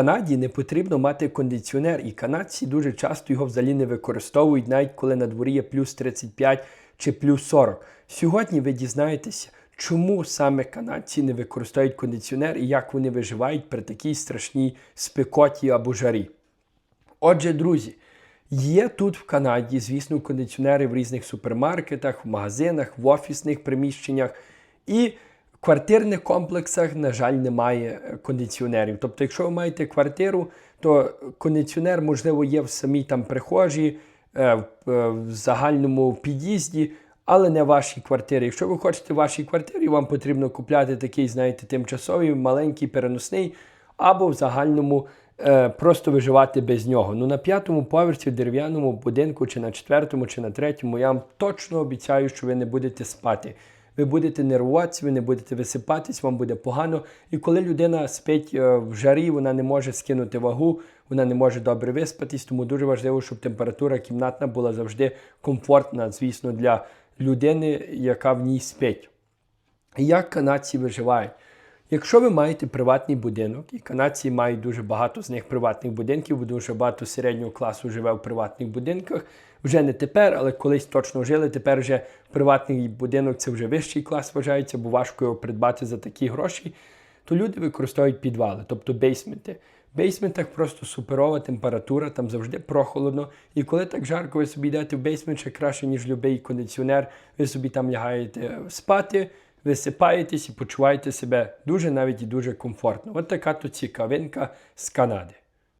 Канаді не потрібно мати кондиціонер, і канадці дуже часто його взагалі не використовують, навіть коли на дворі є плюс 35 чи плюс 40. Сьогодні ви дізнаєтеся, чому саме канадці не використовують кондиціонер і як вони виживають при такій страшній спекоті або жарі. Отже, друзі, є тут в Канаді, звісно, кондиціонери в різних супермаркетах, в магазинах, в офісних приміщеннях. І квартирних комплексах, на жаль, немає е, кондиціонерів. Тобто, якщо ви маєте квартиру, то кондиціонер, можливо, є в самій там прихожій, е, в, е, загальному під'їзді, але не в вашій квартирі. Якщо ви хочете в вашій квартирі, вам потрібно купляти такий, знаєте, тимчасовий, маленький переносний, або в загальному просто виживати без нього. Ну на п'ятому поверсі в дерев'яному будинку, чи на четвертому, чи на третьому, я вам точно обіцяю, що ви не будете спати. Ви будете нервуватися, ви не будете висипатись, вам буде погано. І коли людина спить е, в жарі, вона не може скинути вагу, вона не може добре виспатись, тому дуже важливо, щоб температура кімнатна була завжди комфортна, звісно, для людини, яка в ній спить. Як канадці виживають? Якщо ви маєте приватний будинок, і канадці мають дуже багато з них приватних будинків, бо дуже багато середнього класу живе в приватних будинках. Вже не тепер, але колись точно жили. Тепер вже приватний будинок це вже вищий клас вважається, бо важко його придбати за такі гроші. То люди використовують підвали, тобто бейсменти. В бейсментах просто суперова температура, там завжди прохолодно. І коли так жарко, ви собі йдете в бейсмент ще краще, ніж будь-який кондиціонер, ви собі там лягаєте спати, висипаєтесь і почуваєте себе дуже навіть і дуже комфортно. От така то цікавинка з Канади.